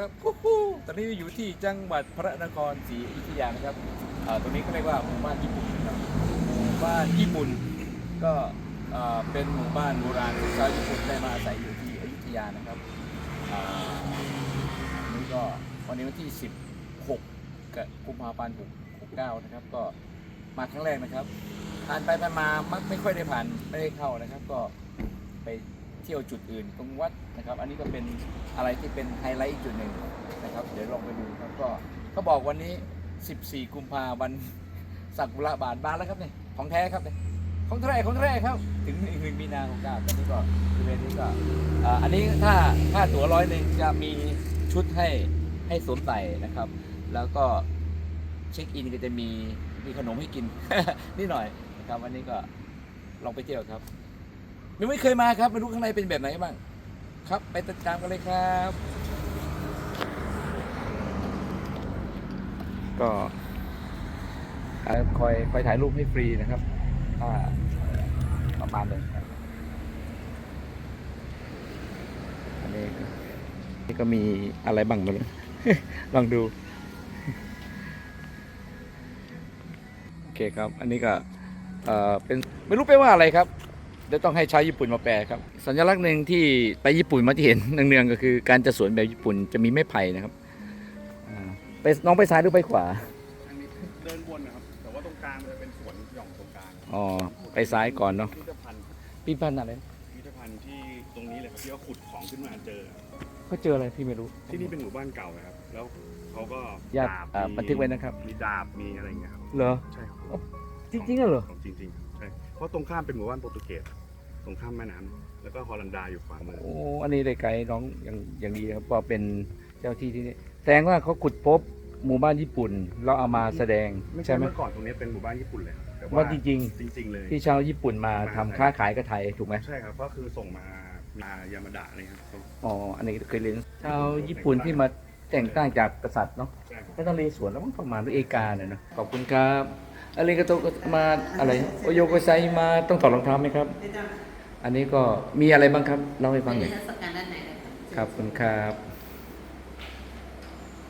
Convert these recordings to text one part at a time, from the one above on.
ครับตอนนี้อยู่ที่จังหวัดพระนครศรีอยุธยานะครับเอ่อตรงนี้ก็เรียกว่าหมู่บ้านญี่ปุ่นนะครับหมู่บ้านญี่ปุ่นก็เป็นหมู่บ้านโบราณที่ชาวญี่ปุ่นได้มาอาศัยอยู่ที่อยุธยานะครับนี้ก็วันนี้วันที่ 16กกุมภาพันธ์69นะครับ ก็มาครั้งแรกนะครับผ่านไปผ่านมามักไม่ค่อยได้ผ่านไม่ได้เข้านะครับ ก็ไป เที่ยวจุดอื่นตรงวัดนะครับ อันนี้ก็เป็นอะไรที่เป็นไฮไลท์จุดหนึ่งนะครับ เดี๋ยวลองไปดูครับก็เขาบอกวันนี้ 14 กุมภาพันธ์สักุระบานบานแล้วครับเนี่ยของแท้ครับเนี่ยของแท้ของแท้ครับ ถึงหนึ่งมีนาของเก้าตอนนี้ก็บริเวณนี้ก็อันนี้ถ้าค่าตั๋วร้อยหนึ่งจะมีชุดให้ให้สวมใส่นะครับ แล้วก็เช็คอินก็จะมีมีขนมให้กินนิดหน่อยนะครับวันนี้ก็ลองไปเที่ยวครับ ยังไม่เคยมาครับไม่รู้ข้างในเป็นแบบไหนบ้างครับ ไปติดตามกันเลยครับ ก็คอยคอยถ่ายรูปให้ฟรีนะครับถ้าประมาณหนึ่งอันนี้ก็นี่ก็มีอะไรบ้างไม่รู้ลองดู โอเคครับ อันนี้ก็เออเป็นไม่รู้ไปว่าอะไรครับ เดี๋ยวต้องให้ชาวญี่ปุ่นมาแปลครับ สัญลักษณ์หนึ่งที่ไปญี่ปุ่นมาที่เห็นเนืองๆก็คือการจะสวนแบบญี่ปุ่นจะมีไม้ไผ่นะครับอ่าไปน้องไปซ้ายหรือไปขวาอันนี้เดินวนนะครับแต่ว่าตรงกลางมันจะเป็นสวนหย่อมตรงกลางอ๋อไปซ้ายก่อนเนาะพิพิธภัณฑ์พี่พันธุ์อะไรพิพิธภัณฑ์ที่ตรงนี้เลยครับที่เขาขุดของขึ้นมาเจอก็เจออะไรพี่ไม่รู้ที่นี่เป็นหมู่บ้านเก่านะครับ แล้วเขาก็ญาติดาบอ่ามีบันทึกไว้นะครับ มีดาบมีอะไรอย่างเงี้ยครับเหรอใช่ครับอ๋อจริงๆเหรอของจริงๆใช่ เพราะตรงข้ามเป็นหมู่บ้านโปรตุเกสตรงข้ามแม่น้ำแล้วก็ฮอลันดาอยู่ขวามือโอ้อันนี้ได้ไกด์น้องอย่างอย่างดีนะครับเพราะเป็นเจ้าที่ที่นี่แสดงว่าเขาขุดพบหมู่บ้านญี่ปุ่นแล้วเอามาแสดงไม่ใช่ใช่ไหมเมื่อก่อนตรงนี้เป็นหมู่บ้านญี่ปุ่นเลยครับแต่ว่าจริงจริง ๆ เลย ๆ ที่ชาวญี่ปุ่นมาทำค้าขายกับไทยถูกไหม ใช่ครับก็คือส่งมามายามาดะนี่ครับอ๋อ อันนี้เคยเรียนชาวญี่ปุ่นที่มาแต่งตั้งจากกษัตริย์เนาะใช่ครับ ก็ต้องเรียนสวนแล้วมั้งประมาณหรือเอกาเนี่ยเนาะขอบคุณครับ อะไรก็ต้องมาอะไรโอโยโกไซมาต้องถอดรองเท้าไหมครับอันนี้ก็มีอะไรบ้างครับเล่าให้ฟังหน่อยเทศกาลด้านไหนเลยครับคุณครับ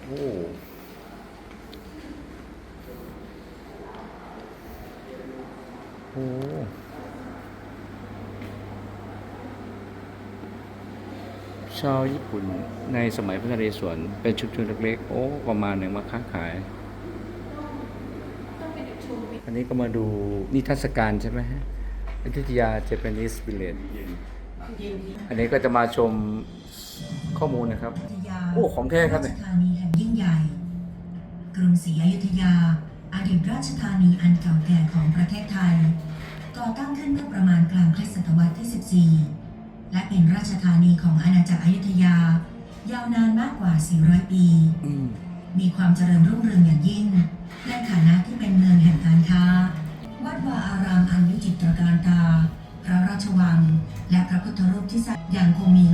โอ้โหชาวญี่ปุ่นในสมัยพระนเรศวรเป็นชุมชนเล็กๆโอ้ประมาณหนึ่งมาค้าขาย อันนี้ก็มาดูนิทรรศการใช่ไหมฮะอยุธยา Japanese Village อันนี้ก็จะมาชมข้อมูลนะครับ โอ้ ของแท้ครับเนี่ยราชธานีแห่งยิ่งใหญ่ กรุงศรีอยุธยาอดีตราชธานีอันเก่าแก่ของประเทศไทย ก่อตั้งขึ้นเมื่อประมาณกลางคริสตศตวรรษที่ 14 และเป็นราชธานีของอาณาจักรอยุธยา ยาวนานมากกว่า 400 ปีอืมมีความเจริญรุ่งเรืองอย่างยิ่ง ในฐานะ ที่เป็นเมืองแห่งการค้า วัดวาอารามอันวิจิตรการตา พระราชวัง และพระพุทธรูปที่สร้างยังคงมี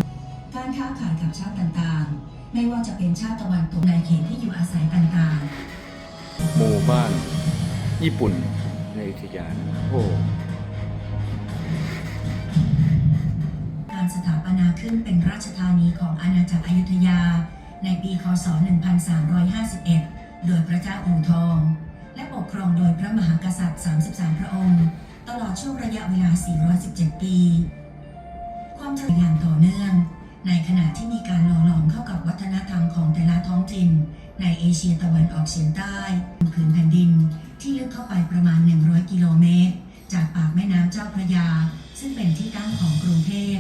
การค้าขายกับชาติต่างๆ ไม่ว่าจะเป็นชาติตะวันตกในเขตที่อยู่อาศัยต่างๆ หมู่บ้านญี่ปุ่นในอยุธยานะครับโอ้การสถาปนาขึ้นเป็นราชธานีของอาณาจักรอยุธยา ในปี คศ 1351 โดยพระเจ้าอู่ทอง และปกครองโดยพระมหากษัตริย์ 33 พระองค์ ตลอดช่วงระยะเวลา 417 ปี ความเจริญอย่างต่อเนื่อง ในขณะที่มีการหล่อหลอมเข้ากับวัฒนธรรมของแต่ละท้องถิ่น ในเอเชียตะวันออกเฉียงใต้ผืนแผ่นดินที่ลึกเข้าไปประมาณ 100 กิโลเมตร จากปากแม่น้ำเจ้าพระยา ซึ่งเป็นที่ตั้งของกรุงเทพ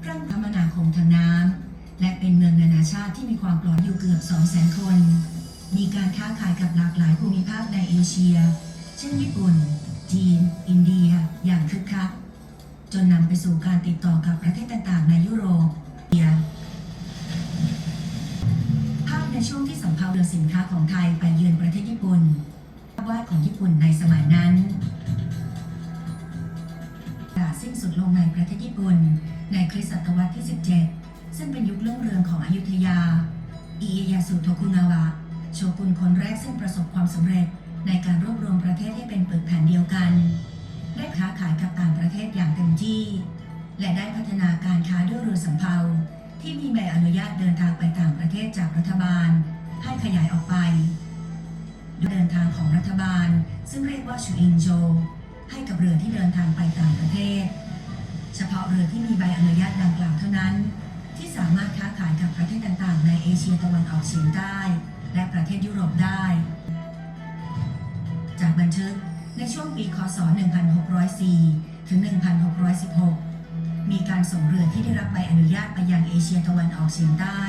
เครื่องคมนาคมทางน้ำและเป็นเมืองนานาชาติที่มีความปลอดอยู่เกือบ 200,000 คน มีการค้าขายกับหลากหลายภูมิภาคในเอเชีย เช่นญี่ปุ่น จีน อินเดีย อย่างคึกคัก จนนำไปสู่การติดต่อกับประเทศต่างๆ ในยุโรปเอียภาพในช่วงที่สำเภาเรือสินค้าของไทยไปเยือนประเทศญี่ปุ่นภาพวาดของญี่ปุ่นในสมัยนั้นสิ้นสุดลงในประเทศญี่ปุ่น ในคริสตศตวรรษที่ 17 ซึ่งเป็นยุครุ่งเรืองของอยุธยา อิเอยาสุโทคุงาวะ โชกุนคนแรกซึ่งประสบความสำเร็จในการรวบรวมประเทศให้เป็นปึกแผ่นเดียวกัน ได้ค้าขายกับต่างประเทศอย่างเต็มที่ และได้พัฒนาการค้าด้วยเรือสำเภาที่มีใบอนุญาตเดินทางไปต่างประเทศจากรัฐบาล ให้ขยายออกไปดยเดินทางของรัฐบาล ซึ่งเรียกว่าชูอินโจ ให้กับเรือที่เดินทางไปต่างประเทศ เฉพาะเรือที่มีใบอนุญาตดังกล่าวเท่านั้น ที่สามารถค้าขายกับประเทศต่างๆ ในเอเชียตะวันออกเฉียงใต้ และประเทศยุโรปได้ จากบันทึกในช่วงปีคศ 1604 ถึง 1616 มีการส่งเรือที่ได้รับใบอนุญาตไปยังเอเชียตะวันออกเฉียงใต้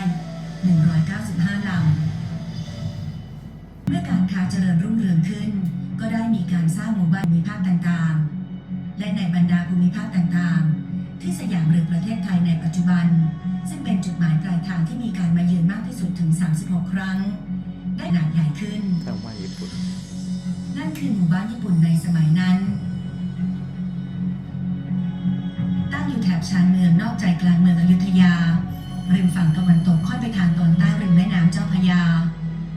195 ลำ เมื่อการค้าเจริญรุ่งเรืองขึ้น ก็ได้มีการสร้างหมู่บ้านภูมิภาคต่างๆ และในบรรดาภูมิภาคต่างๆ ที่สยามหรือประเทศไทยในปัจจุบัน ซึ่งเป็นจุดหมายปลายทางที่มีการมาเยือนมากที่สุดถึง 36 ครั้ง ได้ขนาดใหญ่ขึ้นสร้างบ้านญี่ปุ่น นั่นคือหมู่บ้านญี่ปุ่นในสมัยนั้น ตั้งอยู่แถบชานเมืองนอกใจกลางเมืองอยุธยา ริมฝั่งตะวันตกค่อยไปทางตอนใต้ริมแม่น้ำเจ้าพระยา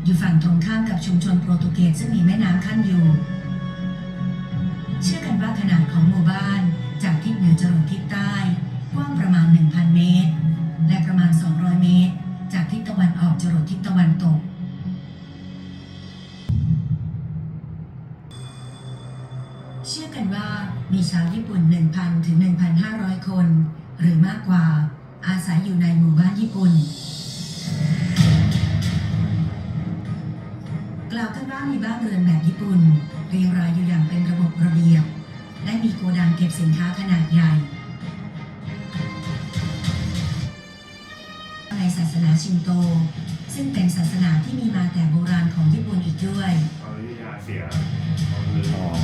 อยู่ฝั่งตรงข้ามกับชุมชนโปรตุเกสซึ่งมีแม่น้ำขั้นอยู่ เชื่อกันว่าขนาดของหมู่บ้านจากทิศเหนือจรดทิศใต้กว้างประมาณ 1,000 เมตร และประมาณ 200 เมตร จากทิศตะวันออกจรดทิศตะวันตก มีชาวญี่ปุ่น 1,000 ถึง 1,500 คน หรือมากกว่า อาศัยอยู่ในหมู่บ้านญี่ปุ่น กล่าวกันว่ามีบ้านเรือนแบบญี่ปุ่น เรียงรายอยู่อย่างเป็นระบบระเบียบ และมีโกดังเก็บสินค้าขนาดใหญ่ ในศาสนาชินโต ซึ่งเป็นศาสนาที่มีมาแต่โบราณของญี่ปุ่นอีกด้วยเอาอยุธยาเสียอ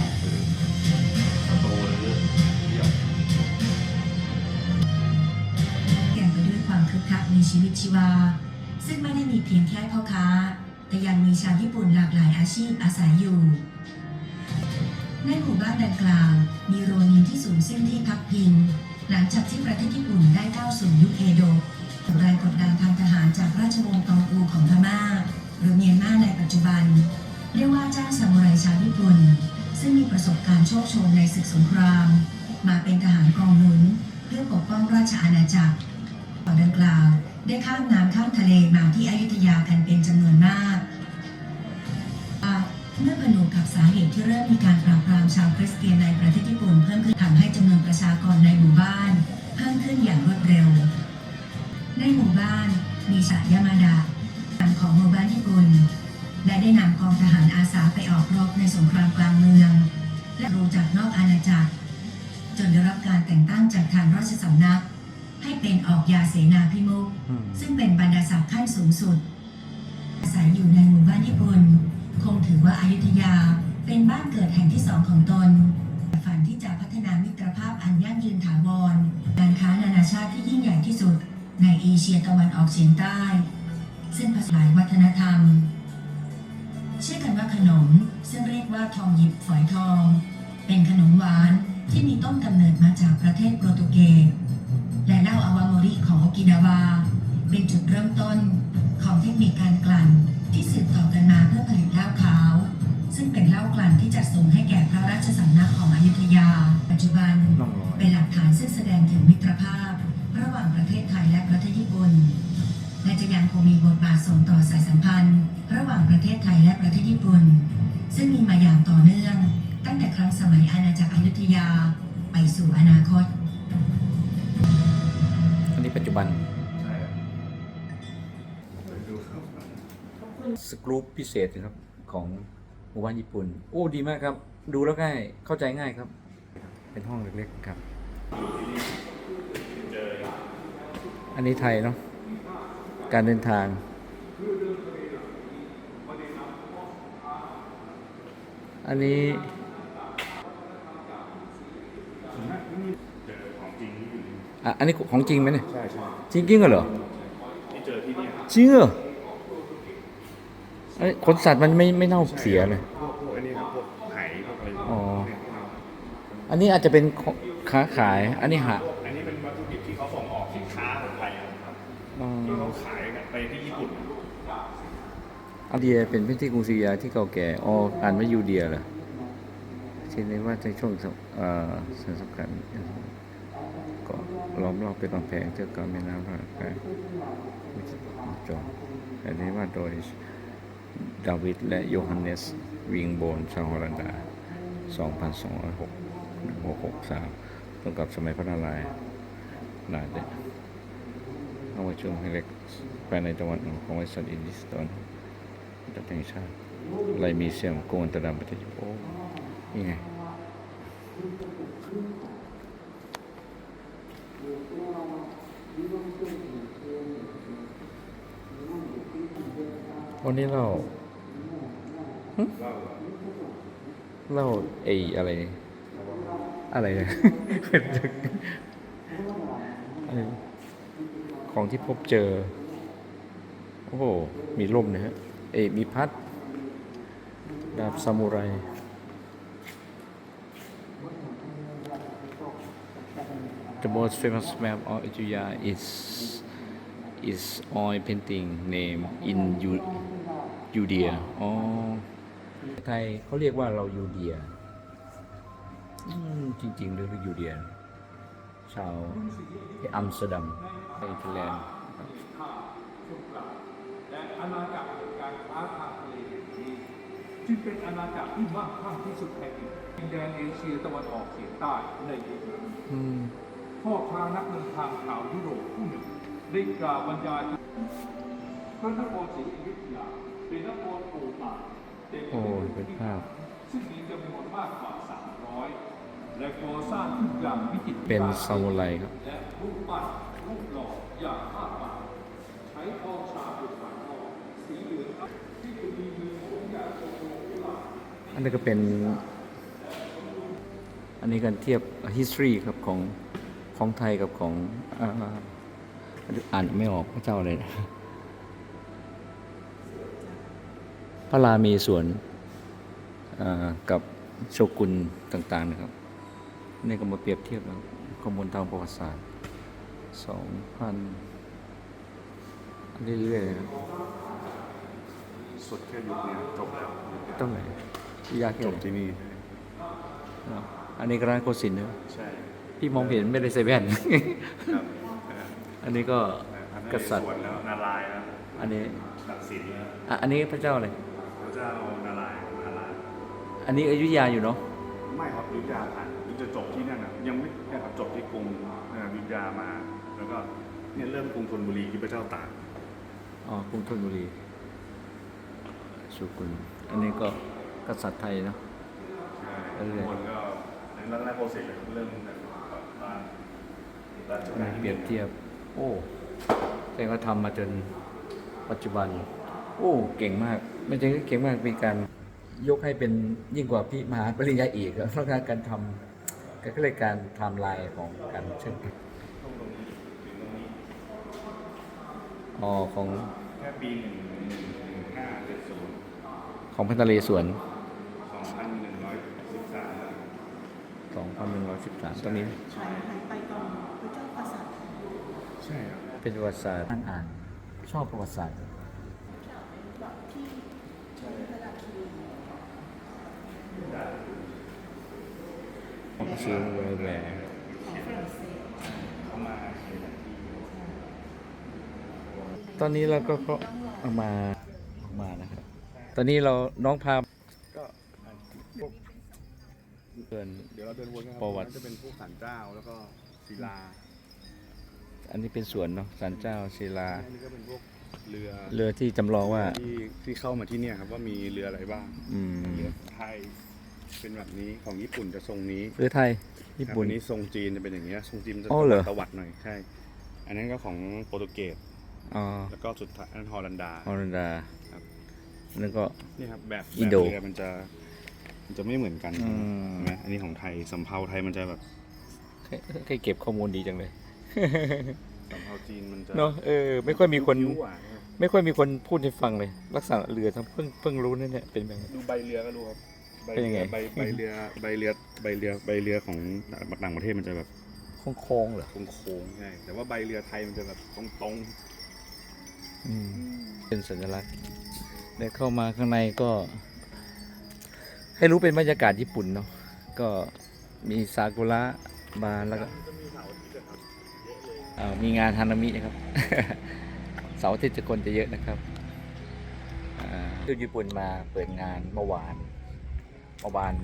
มีชีวิตชีวา ซึ่งไม่ได้มีเพียงแค่พ่อค้า แต่ยังมีชาวญี่ปุ่นหลากหลายอาชีพอาศัยอยู่ ในหมู่บ้านดังกล่าว มีโรนินที่สูงเส้นที่พักพิง หลังจากที่ประเทศญี่ปุ่นได้เข้าสู่ยุคเอโดะแรงกดดันทางทหารจากราชวงศ์ตองอูของพม่า หรือเมียนมาในปัจจุบัน เรียกว่าจ้างซามูไรชาวญี่ปุ่น ซึ่งมีประสบการณ์โชคโชนในศึกสงคราม มาเป็นทหารกองหนุน เพื่อปกป้องราชอาณาจักรต่อดังกล่าว ได้ข้ามน้ำข้ามทะเลมาที่อยุธยากันเป็นจำนวนมากเมื่อผนวกกับสาเหตุที่เริ่มมีการปราบปรามชาวคริสเตียนในประเทศญี่ปุ่นเพิ่มขึ้นทำให้จำนวนประชากรในหมู่บ้าน เพิ่มขึ้นอย่างรวดเร็ว ในหมู่บ้านมีชายามาดะของหมู่บ้านญี่ปุ่นและได้นำกองทหารอาสาไปออกรบในสงครามกลางเมือง และรู้จากนอกอาณาจักร จนได้รับการแต่งตั้งจากทางราชสำนัก ให้เป็นออกยาเสนาพิมุขซึ่งเป็นบรรดาศักดิ์ขั้นสูงสุด อาศัยอยู่ในหมู่บ้านญี่ปุ่น คงถือว่าอายุทยาเป็นบ้านเกิดแห่งที่สองของตน ฝันที่จะพัฒนามิตรภาพอันยั่งยืนถาวรการค้านานาชาติที่ยิ่งใหญ่ที่สุด ในเอเชียตะวันออกเฉียงใต้ ซึ่งผสมหลายวัฒนธรรม เชื่อกันว่าขนมซึ่งเรียกว่าทองหยิบฝอยทอง เป็นขนมหวานที่มีต้นกำเนิดมาจากประเทศโปรตุเกสและ เหล้าอาวาโมริของโอกินาวา เป็นจุดเริ่มต้นของเทคนิคการกลั่นที่สืบต่อกันมาเพื่อผลิตเหล้าขาว ซึ่งเป็นเหล้ากลั่นที่จัดส่งให้แก่พระราชสำนักของอยุธยา ปัจจุบันน้องรอยเป็นหลักฐานซึ่งแสดงถึงมิตรภาพ ระหว่างประเทศไทยและประเทศญี่ปุ่นและจะยังคงมีบทบาทส่งต่อสายสัมพันธ์ ระหว่างประเทศไทยและประเทศญี่ปุ่น ซึ่งมีมาอย่างต่อเนื่อง ตั้งแต่ครั้งสมัยอาณาจักรอยุธยา ไปสู่อนาคตอันนี้ปัจจุ บัน สกรูปพิเศษนะครับของหมู่บ้านญี่ปุ่น โอ้ดีมากครับ ดูแล้วง่ายเข้าใจง่ายครับ เป็นห้องเล็กๆครับ อันนี้ไทยเนาะการเดินทางอันนี้ เจอของจริงที่ อยู่อะอันนี้ของจริงไหมเนี่ยใช่ใช่จริงจริงเหรอที่เจอที่เนี่ยจริงเหรออันนี้ขนสัตว์มันไม่ไม่เน่าเสียเลยพวกพวกอันนี้ครับพวกไหพวกอะไรพวกอ๋อเนี่ยอันนี้อาจจะเป็นของค้าขาย อันนี้หะอันนี้เป็นวัตถุดิบที่เขาส่งออกสินค้าของไทยอะครับอืมที่เขาขายไปที่ญี่ปุ่นอันเดียเป็นพื้นที่กรุงศรีอยุธยาที่เก่าแก่อ๋ออ่านว่ายูเดียเหรอเช่นในว่าในช่วงสงเอ่อสงครามสำคัญก่อน ล้อมรอบเป็นกำแพงเทือกเขาแม่น้ำผ่านไปจบอันนี้ว่าโดยดาวิดและโยฮันเนส วิงโบนชาวฮอลันดา 2206 663ตรงกับสมัยพระนารายณ์นาเดชเอาไว้ช่วงให้เล็กภายในตะวันออกของไวสันอินดิสตอนประเทศชาติไลมีเซียมโกนตะดามประเทศโอ้นี่ไง วันนี้เราเล่าไอ้อะไร อะไรเนี่ยของที่พบเจอ โอ้โห มีร่มนะฮะ เอยมีพัด ดาบซามูไร The most famous map of Ethiopia is is oil painting name in Ju- Judea อ๋อไทยเขาเรียกว่าเรายูเดียอืมจริงๆเรื่องยูเดีย ชาวที่อัมสเตอร์ดัมไอร์แลนด์และอาณาจักรแห่งการค้าทางทะเลแห่งนี้จึงเป็นอาณาจักรที่มั่งคั่งที่สุดแห่งหนึ่งดินแดนเอเชียตะวันออกเฉียงใต้ในยุคนั้นอืมพ่อค้านักเดินทางชาวยุโรปผู้หนึ่งได้กล่าวบรรยายถึงพระนครศรีอยุธยาเป็นนคร โบราณเต็มไปโอ้ด้วยยเป็นภาพซึ่งมีจำนวนมากกว่า300และก่อสร้างขึ้นอย่างวิจิตรเป็นซามูไรครับและรูปปั้นรูปหล่ออย่างมากมายใช้ทองชาบนฝาทองสีเหลืองที่จะมีมือของอย่างทรงโลกุลาอันนี้ก็เป็น อันนี้กันเทียบ history ครับของของไทยกับของอ่าอ่านไม่ออกพระเจ้าอะไรนะ พระรามีสวนอ่ากับโชกุนต่างๆนะครับนี่ก็มาเปรียบเทียบแล้วข้อมูลทางประวัติศาสตร์สองพันเรื่อยๆนะครับสุดแค่ยุคเนี้ยจบแล้วต้องไหนยากแค่จไหบนที่นี่อะอันนี้ก็ร้านโกสินทร์นะใช่พี่มองเห็นไม่ได้ใส่แว่นครับอันนี้ก็กษัตริย์ส่วนแล้วนารายณ์แล้วอันนี้ตัดสินแล้วอะอันนี้พระเจ้าอะไรพระ เจ้านารายณ์นารายณ์อันนี้อยุธยาอยู่เนาะไม่ครับอยุธยาผ่านยุธจะจบที่นั่นนะยังไม่แค่ครับจบที่กรุงเอ่ออยุธยามา แล้วก็เนี่ยเริ่มกรุงธนบุรีที่พระเจ้าตากอ๋อกรุงธนบุรีสุกุลอันนี้ก็กษัตริย์ไทยเนาะใช่เออคนก็ในรัตนโกสินทร์เลยเริ่มจากบ้านราชอันการนี้เปรียบเทียบ โอ้แต่ก็ทำมาจนปัจจุบัน โอ้ เก่งมากไม่ใช่แค่เก่งมากมีการยกให้เป็นยิ่งกว่าพี่มหาปริญญาเอกอะเพราะการทำก็เลยการไทำลายของการเชื่อมอ๋อของแค่ปีหนึ่งหนึ่งหนึ่งห้าเจ็ดศูนย์ของพันทะเลสวนสองพันหนึ่งร้อยสิบสาม2,113ตรงนี้หายหายไปตอนพระเจ้ากษัตริย์ใช่ครับเป็นประวัติศาสตร์อ่านอ่านชอบประวัติศาสตร์ ที่พระราคี ซื้อไว้แหวของฝรั่งเศสเข้ามาตอนนี้เราก็ก็เอามาเอามานะครับ ตอนนี้เราน้องพาก็อะพวกเดิน เดี๋ยวเราเดินวนกันคบประวัติ จะเป็นพวกศาลเจ้าแล้วก็ศิลาอันนี้เป็นสวนเนาะศาลเจ้าศิลา อันนี้ก็เป็นพวกเรือเรือที่จำลองว่า ที่ที่เข้ามาที่เนี่ยครับว่ามีเรืออะไรบ้างอืม เรือไทย เป็นแบบนี้ของญี่ปุ่นจะทรงนี้เรือไทย ญี่ปุ่นครับอันนี้ทรงจีนจะเป็นอย่างเงี้ยทรงจีนมันจะอ๋อเหรอตวัดหน่อยใช่ อันนั้นก็ของโปรตุเกสอ๋อแล้วก็สุดท้ายอันนั้นฮอลันดา ฮอลันดาครับ แล้วก็ นี่ครับแบบอินโดแบบเรือมันจะมันจะไม่เหมือนกันอืมเห็นไหมอันนี้ของไทยสำเภาไทยมันจะแบบเคยเคยเก็บข้อมูลดีจังเลย สำเภาจีนมันจะเนาะเออ ไม่ค่อยมีคนยิ้วๆอะไม่ค่อยมีคนพูดให้ฟังเลย ลักษณะเรือทั้งเพิ่งเพิ่งรู้นั่นเนี่ยเป็นแบบดูใบเรือก็รู้ครับ ใบเป็นยังไงเรือใบใบเรือใบเรือใบเรือใบเรือของต่างประเทศมันจะแบบโค้งๆเหรอโค้งๆใช่แต่ว่าใบเรือไทยมันจะแบบตรงอืมเป็นสัญลักษณ์เดินเข้ามาข้างในก็ ให้รู้เป็นบรรยากาศญี่ปุ่นเนาะก็มีซากุระบานแล้วก็ๆจะมีเสาร์อาทิตย์อะครับเอ่อมีงานฮานามินะครับ เสาร์อาทิตย์จะคนจะเยอะนะครับอ่าทูตญี่ปุ่นมาเปิดงานเมื่อวาน เมื่อวาน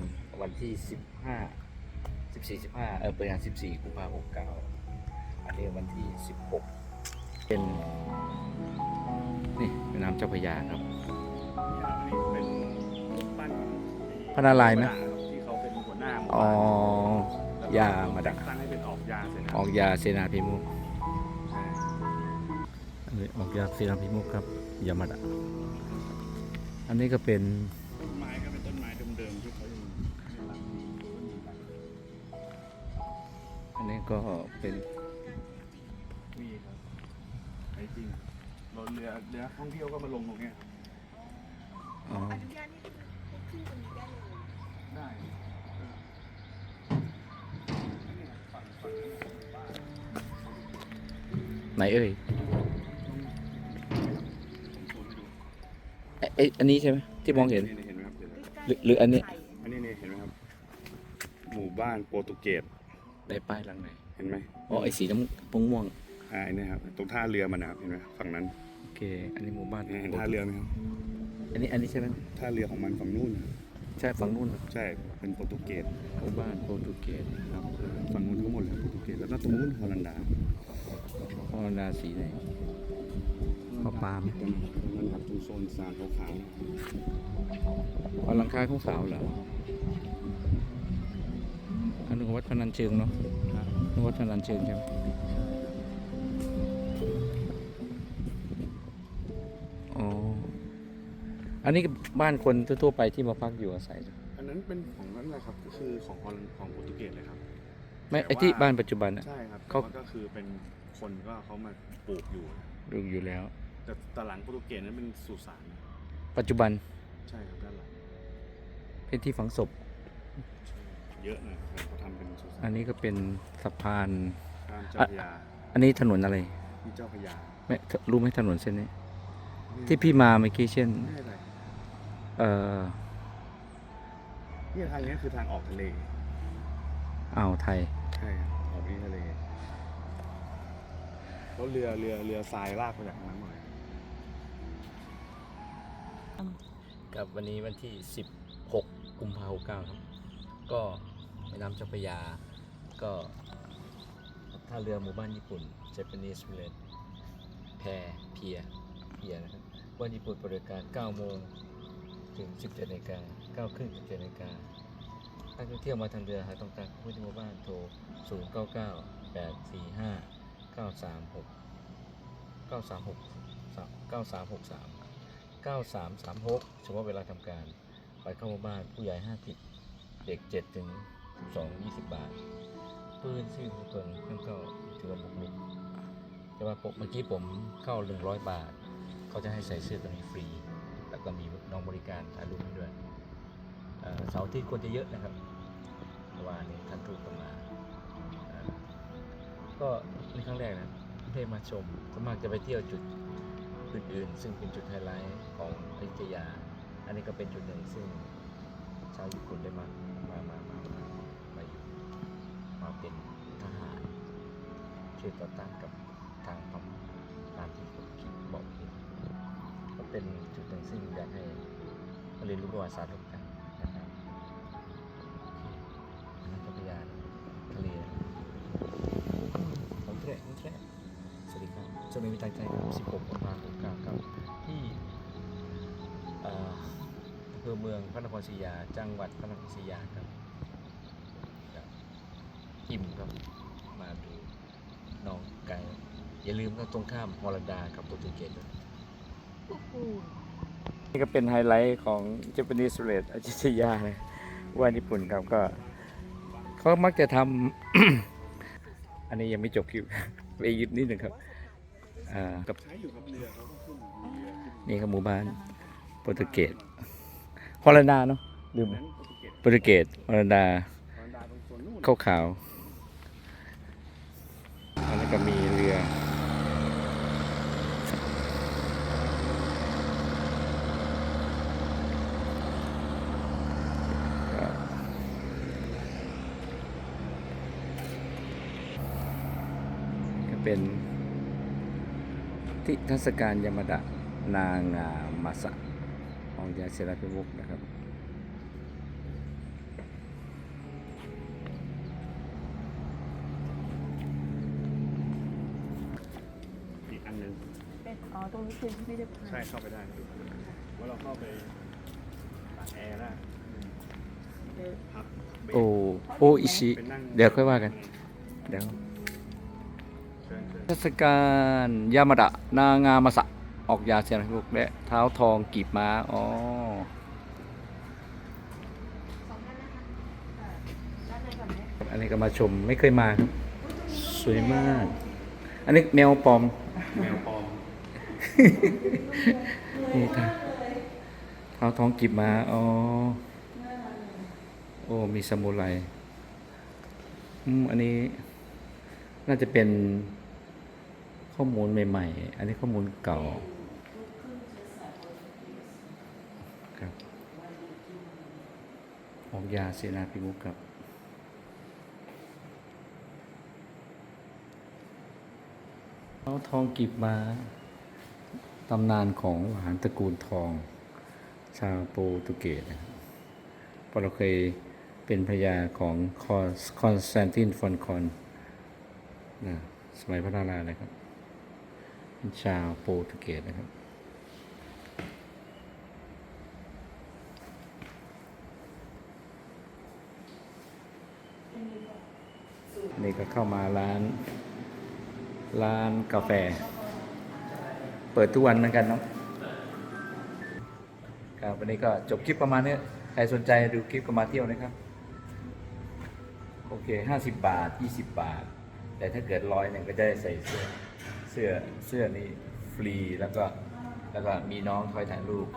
วันที่15 14 15เออเปิดงาน14กุมภาพันธ์69อันนี้วันที่16เป็นนี่แม่น้ำเจ้าพระยาครับ เป็นรูปปั้นพระนารายณ์ไหม ที่เขาเป็นหัวหน้าหมู่อ๋อ บ้านยามาดัก ตั้งให้เป็นออกยาเสร็จออกยาเซนาพิมุกใช่ อันนี้ออกยาเซนาพิมุกครับยามาดะอันนี้ก็เป็น ก็เป็นมีครับไอ้จริงรถเรือเรือท่องเที่ยวก็มาลงตรงเนี้ยครับอ๋ออนุญาตนี่คือพวกที่ตรงนี้ได้เลยได้เออนี่ฝั่งฝั่งนั้นบ้านไหนเอ่ยผมซูมให้ดูเอ๊ะเอ๊ะอันนี้ใช่ไหมที่มองเห็น เห็นไหมครับเห็นไหมหรือหรืออันนี้ อันนี้เนี่ยเห็นไหมครับ หมู่บ้านโปรตุเกส ได้ป้ายหลังไหนเห็นไหมอ๋อไอ้สีน้ำม่วงม่วงอ่าไอ้นี่ครับตรงท่าเรือมันนะครับเห็นไหมฝั่งนั้นๆโอเค อันนี้หมู่บ้านเห็นท่าเรือไหมครับอันนี้อันนี้ใช่ไหมท่าเรือของมันฝั่งนู้นใช่ฝั่งนู้นเหรอใช่เป็นโปรตุเกสหมู่บ้านโปรตุเกสครับฝั่งนู้นทั้งหมดเลยโปรตุเกสแล้วก็ตรงนู้นฮอลันดาฮอลันดาสีไหนพอปาล์มตรงนั้นครับตรงโซนซานขาวอ๋อหลังคาของเสาเหรออันนี้วั ดพนันเชิงเนาะๆครับนึกวัดพนันเชิงใช่ไหมอ๋อ อันนี้ก็บ้านคนทั่วๆไปที่มาพักอยู่อาศัย อันนั้นเป็นของนั้นแหละครับก็คือของฮอลันของโปรตุเกสเลยครับไม่แต่ไอ้ที่ว่าบ้านปัจจุบันอะใช่ครับเขาแต่ว่าก็คือเป็นคนก็เขามาปลูกอยู่ดูอยู่แล้ว แต่ตหลังโปรตุเกสนั้นเป็นสุสานปัจจุบัน ใช่ครับด้านหลังเป็นที่ฝังศพ เยอะนะเขาทำเป็นสุสานอันนี้ก็เป็นสะพาน ข้ามเจ้าพระยาอันนี้ถนนอะไรที่เจ้าพระยาไม่รู้ไหมถนนเส้นนี้ที่พี่มาเมื่อกี้เช่นไม่อะไรเอ่อเนี่ยทางเนี้ยคือทางออกทะเล อ่าวไทย ใช่ครับออกที่ทะเลแล้วเรือเรือเรือทรายลากไปจากนั้นหน่อยกับวันนี้วันที่ 16 กุมภาพันธ์ครับ ก็แม่น้ำเจ้าพระยา ก็ท่าเรือหมู่บ้านญี่ปุ่น Japanese Village แพเพียเพียนะครับวันญี่ปุ่นบริการ 9 โมงถึง 17นาฬิกา9ครึ่งถึง17นาฬิกานักท่องเที่ยวมาทางเรือหากต้องการผู้ที่หมู่บ้านโทร 0 9 9 8 4 5 9 3 6 9 3 6 9 3 6 3 9336เฉพาะเวลาทำการ ไปเข้าหมู่บ้านผู้ใหญ่ 50 เด็ก 7 ถึง 12 20บบาทปืนซึ่งเกินเครื่งเข้าถือว่าบุกรุกแต่ว่าเมื่อกี้ผมเข้า100บาทเขาจะให้ใส่เสื้อตัวนี้ฟรี แล้วก็มีน้องบริการถ่ายรูปให้ด้วยเสาร์ที่คนจะเยอะนะครับเมื่อวานนี้ท่านทูตก็มาก็ในครั้งแรกนะได้มาชมส่วนมากจะไปเที่ยวจุดอื่นๆ ซึ่งเป็นจุดไฮไลท์ของอยุธยา อันนี้ก็เป็นจุดหนึ่งซึ่งชาวญี่ปุ่นได้มา ช่วยต่อต้านกับทางพม่าตามที่ผมคิดบอกเองก็เป็นจุดหนึ่งซึ่งอยากให้เรียนรู้ประวัติศาสตร์ร่วมกันนะครับโอเคน้ำพระยาทะเลของแท้ของแท้สวัสดีครับช่วงนี้มีตั้งใจครับ16กุมภาพันธ์69ครับที่เอ่ออำเภอเมืองพระนครศรีอยุธยา จังหวัดพระนครศรีอยุธยาครับอิ่มครับ อย่าลืมนะตรงข้ามฮอลันดากับโปรตุเกสด้วยนี่ก็เป็นไฮไลท์ของ Japanese r e d อยุธยาเลยว่าญี่ปุ่นครับก็เขามักจะทำ อันนี้ยังไม่จบคิวไปยึดนิดหนึ่งครับอ่ากับนี่ครับหมู่บ้านโปรตุเกสฮอลันดาเนาะลืมโปรตุเกสฮอลันดาฮอลันดาตรงโซนนู่นขาวขาวๆอันนี้ก็มีเรือก็ครับ เป็นที่เทรรศการยามาดะนางามาสะของยาเซราพิมุกนะครับ อีกอันหนึงเป็นอ๋อตรงนี้คือพิพิธภัณฑ์ใช่เข้าไปได้ว่าเราเข้าไปตากแอร์ได้เดี๋ยวพักเบรกโอโออิชิไปนั่งเดี๋ยวค่อยว่ากัน เดี๋ยว เชิญเชิญเทศกาลยามาดะ นางามาสะ ออกยาเซียนพวกและเท้าทองกีบม้า อ๋ออันนี้ก็มาชมไม่เคยมาครับ สวยมาก อันนี้แมวปลอม แมวปลอม นี่ท่าเท้าทองกีบม้าอ๋อ โอ้ มีสมุไร อืม อันนี้ น่าจะเป็น ข้อมูลใหม่ ๆ อันนี้ข้อมูลเก่าครับออกยาเสนาพิมุกครับเอาทองกีบมาตำนานของหานตระกูลทอง ชาวโปรตุเกสนะครับเพราเราเคยเป็นพรยาของคอนคอนสแตนตินฟอนคอนนะสมัยพระนารายณ์นะครับ ชาวโปรตุเกสนะครับ นี่ก็เข้ามาร้าน ร้านกาแฟ เปิดทุกวันเหมือนกันเนาะครับวันนี้ก็จบคลิปประมาณนี้ ใครสนใจดูคลิปก็มาเที่ยวนะครับ โอเคห้าสิบบาทยี่สิบบาท แต่ถ้าเกิดร้อยหนึ่งก็จะได้ใส่เสื้อ เสื้อเสื้อนี้ฟรีแล้วก็แล้วก็มีน้องคอยถ่ายรูป